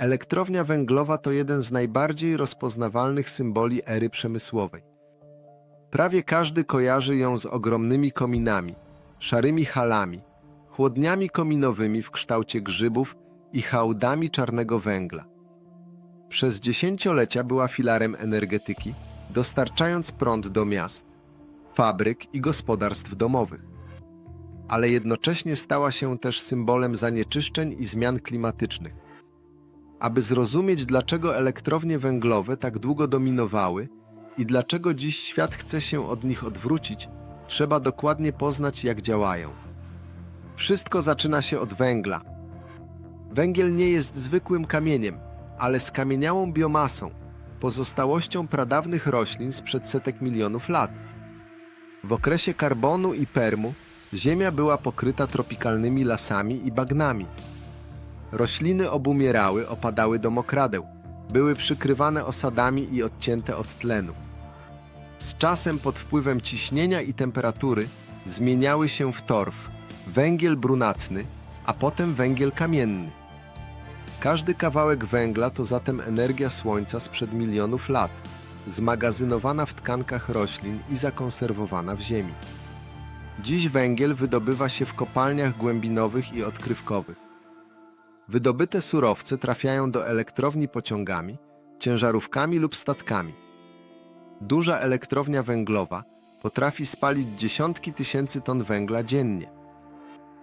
Elektrownia węglowa to jeden z najbardziej rozpoznawalnych symboli ery przemysłowej. Prawie każdy kojarzy ją z ogromnymi kominami, szarymi halami, chłodniami kominowymi w kształcie grzybów i hałdami czarnego węgla. Przez dziesięciolecia była filarem energetyki, dostarczając prąd do miast, fabryk i gospodarstw domowych. Ale jednocześnie stała się też symbolem zanieczyszczeń i zmian klimatycznych. Aby zrozumieć, dlaczego elektrownie węglowe tak długo dominowały i dlaczego dziś świat chce się od nich odwrócić, trzeba dokładnie poznać, jak działają. Wszystko zaczyna się od węgla. Węgiel nie jest zwykłym kamieniem, ale skamieniałą biomasą, pozostałością pradawnych roślin sprzed setek milionów lat. W okresie karbonu i permu ziemia była pokryta tropikalnymi lasami i bagnami. Rośliny obumierały, opadały do mokradeł, były przykrywane osadami i odcięte od tlenu. Z czasem pod wpływem ciśnienia i temperatury zmieniały się w torf, węgiel brunatny, a potem węgiel kamienny. Każdy kawałek węgla to zatem energia Słońca sprzed milionów lat, zmagazynowana w tkankach roślin i zakonserwowana w ziemi. Dziś węgiel wydobywa się w kopalniach głębinowych i odkrywkowych. Wydobyte surowce trafiają do elektrowni pociągami, ciężarówkami lub statkami. Duża elektrownia węglowa potrafi spalić dziesiątki tysięcy ton węgla dziennie.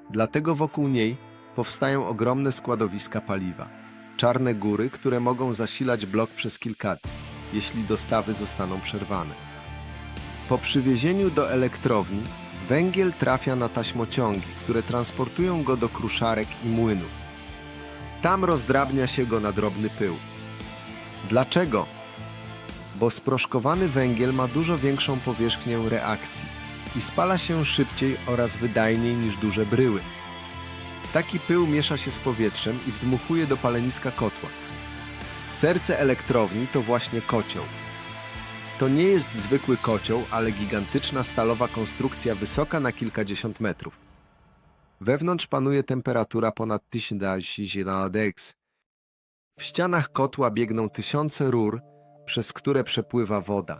Dlatego wokół niej powstają ogromne składowiska paliwa, czarne góry, które mogą zasilać blok przez kilka dni, jeśli dostawy zostaną przerwane. Po przywiezieniu do elektrowni węgiel trafia na taśmociągi, które transportują go do kruszarek i młynów. Tam rozdrabnia się go na drobny pył. Dlaczego? Bo sproszkowany węgiel ma dużo większą powierzchnię reakcji i spala się szybciej oraz wydajniej niż duże bryły. Taki pył miesza się z powietrzem i wdmuchuje do paleniska kotła. Serce elektrowni to właśnie kocioł. To nie jest zwykły kocioł, ale gigantyczna stalowa konstrukcja wysoka na kilkadziesiąt metrów. Wewnątrz panuje temperatura ponad 1000 deks. W ścianach kotła biegną tysiące rur, przez które przepływa woda.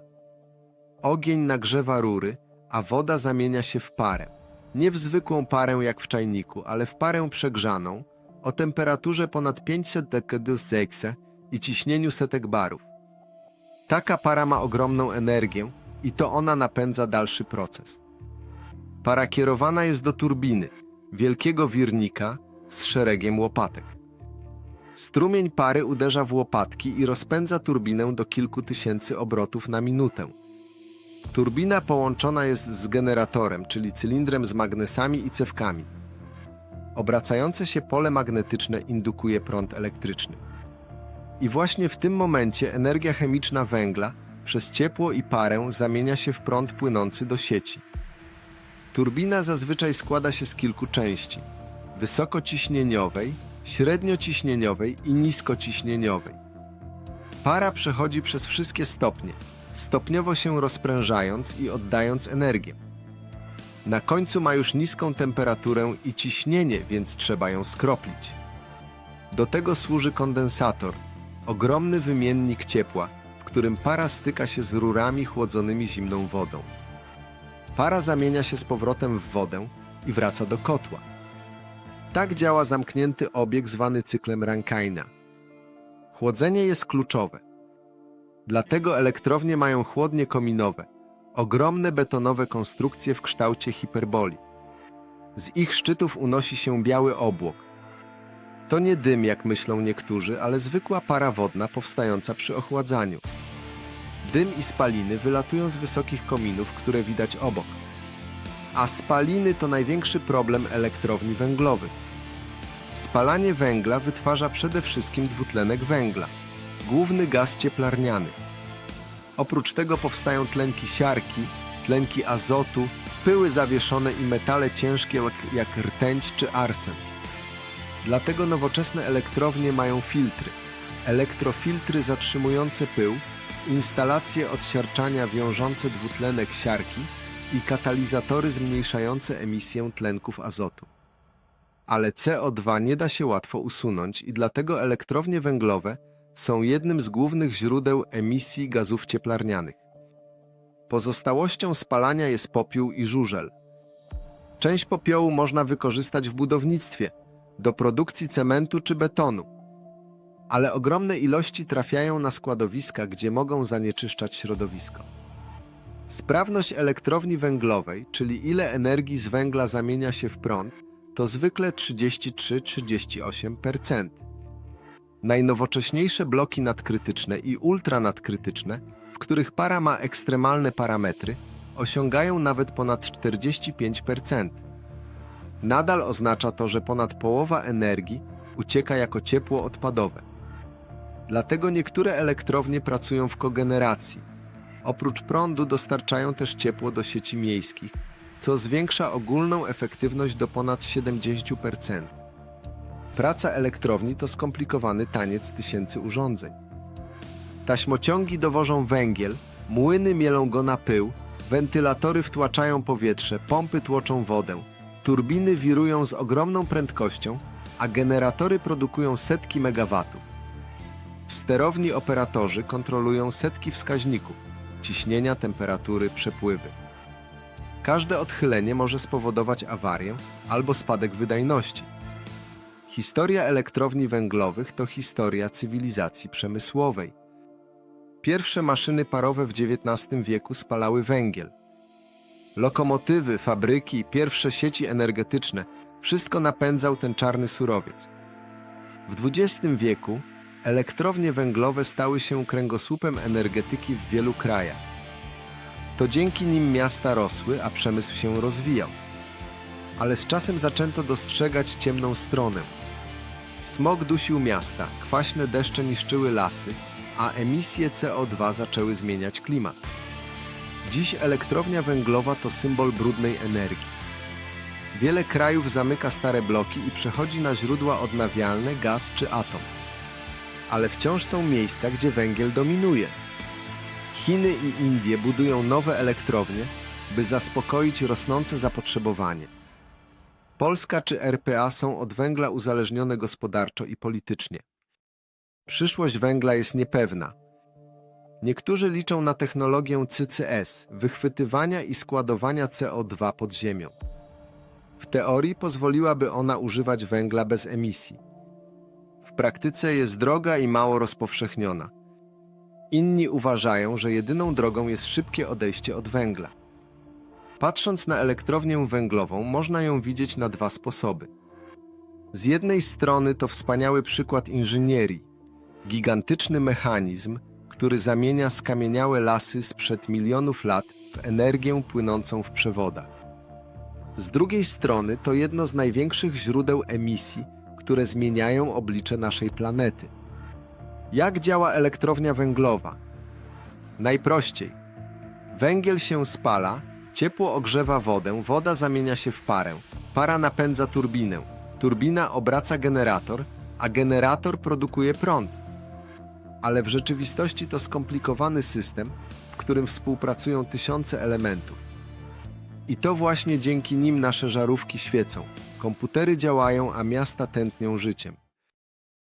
Ogień nagrzewa rury, a woda zamienia się w parę. Nie w zwykłą parę jak w czajniku, ale w parę przegrzaną o temperaturze ponad 500 dekedus zekse i ciśnieniu setek barów. Taka para ma ogromną energię i to ona napędza dalszy proces. Para kierowana jest do turbiny, wielkiego wirnika z szeregiem łopatek. Strumień pary uderza w łopatki i rozpędza turbinę do kilku tysięcy obrotów na minutę. Turbina połączona jest z generatorem, czyli cylindrem z magnesami i cewkami. Obracające się pole magnetyczne indukuje prąd elektryczny. I właśnie w tym momencie energia chemiczna węgla przez ciepło i parę zamienia się w prąd płynący do sieci. Turbina zazwyczaj składa się z kilku części: wysokociśnieniowej, średniociśnieniowej i niskociśnieniowej. Para przechodzi przez wszystkie stopnie, stopniowo się rozprężając i oddając energię. Na końcu ma już niską temperaturę i ciśnienie, więc trzeba ją skroplić. Do tego służy kondensator, ogromny wymiennik ciepła, w którym para styka się z rurami chłodzonymi zimną wodą. Para zamienia się z powrotem w wodę i wraca do kotła. Tak działa zamknięty obieg zwany cyklem Rankina. Chłodzenie jest kluczowe. Dlatego elektrownie mają chłodnie kominowe, ogromne betonowe konstrukcje w kształcie hiperboli. Z ich szczytów unosi się biały obłok. To nie dym, jak myślą niektórzy, ale zwykła para wodna powstająca przy ochładzaniu. Dym i spaliny wylatują z wysokich kominów, które widać obok. A spaliny to największy problem elektrowni węglowych. Spalanie węgla wytwarza przede wszystkim dwutlenek węgla, główny gaz cieplarniany. Oprócz tego powstają tlenki siarki, tlenki azotu, pyły zawieszone i metale ciężkie jak, rtęć czy arsen. Dlatego nowoczesne elektrownie mają filtry, elektrofiltry zatrzymujące pył, instalacje odsiarczania wiążące dwutlenek siarki i katalizatory zmniejszające emisję tlenków azotu. Ale CO2 nie da się łatwo usunąć i dlatego elektrownie węglowe są jednym z głównych źródeł emisji gazów cieplarnianych. Pozostałością spalania jest popiół i żużel. Część popiołu można wykorzystać w budownictwie, do produkcji cementu czy betonu. Ale ogromne ilości trafiają na składowiska, gdzie mogą zanieczyszczać środowisko. Sprawność elektrowni węglowej, czyli ile energii z węgla zamienia się w prąd, to zwykle 33-38%. Najnowocześniejsze bloki nadkrytyczne i ultranadkrytyczne, w których para ma ekstremalne parametry, osiągają nawet ponad 45%. Nadal oznacza to, że ponad połowa energii ucieka jako ciepło odpadowe. Dlatego niektóre elektrownie pracują w kogeneracji. Oprócz prądu dostarczają też ciepło do sieci miejskich, co zwiększa ogólną efektywność do ponad 70%. Praca elektrowni to skomplikowany taniec tysięcy urządzeń. Taśmociągi dowożą węgiel, młyny mielą go na pył, wentylatory wtłaczają powietrze, pompy tłoczą wodę, turbiny wirują z ogromną prędkością, a generatory produkują setki megawatów. W sterowni operatorzy kontrolują setki wskaźników ciśnienia, temperatury, przepływy. Każde odchylenie może spowodować awarię albo spadek wydajności. Historia elektrowni węglowych to historia cywilizacji przemysłowej. Pierwsze maszyny parowe w XIX wieku spalały węgiel. Lokomotywy, fabryki, pierwsze sieci energetyczne wszystko napędzał ten czarny surowiec. W XX wieku elektrownie węglowe stały się kręgosłupem energetyki w wielu krajach. To dzięki nim miasta rosły, a przemysł się rozwijał. Ale z czasem zaczęto dostrzegać ciemną stronę. Smog dusił miasta, kwaśne deszcze niszczyły lasy, a emisje CO2 zaczęły zmieniać klimat. Dziś elektrownia węglowa to symbol brudnej energii. Wiele krajów zamyka stare bloki i przechodzi na źródła odnawialne, gaz czy atom. Ale wciąż są miejsca, gdzie węgiel dominuje. Chiny i Indie budują nowe elektrownie, by zaspokoić rosnące zapotrzebowanie. Polska czy RPA są od węgla uzależnione gospodarczo i politycznie. Przyszłość węgla jest niepewna. Niektórzy liczą na technologię CCS, wychwytywania i składowania CO2 pod ziemią. W teorii pozwoliłaby ona używać węgla bez emisji. Praktyce jest droga i mało rozpowszechniona. Inni uważają, że jedyną drogą jest szybkie odejście od węgla. Patrząc na elektrownię węglową, można ją widzieć na dwa sposoby. Z jednej strony to wspaniały przykład inżynierii, gigantyczny mechanizm, który zamienia skamieniałe lasy sprzed milionów lat w energię płynącą w przewodach. Z drugiej strony to jedno z największych źródeł emisji, które zmieniają oblicze naszej planety. Jak działa elektrownia węglowa? Najprościej. Węgiel się spala, ciepło ogrzewa wodę, woda zamienia się w parę, para napędza turbinę, turbina obraca generator, a generator produkuje prąd. Ale w rzeczywistości to skomplikowany system, w którym współpracują tysiące elementów. I to właśnie dzięki nim nasze żarówki świecą, komputery działają, a miasta tętnią życiem.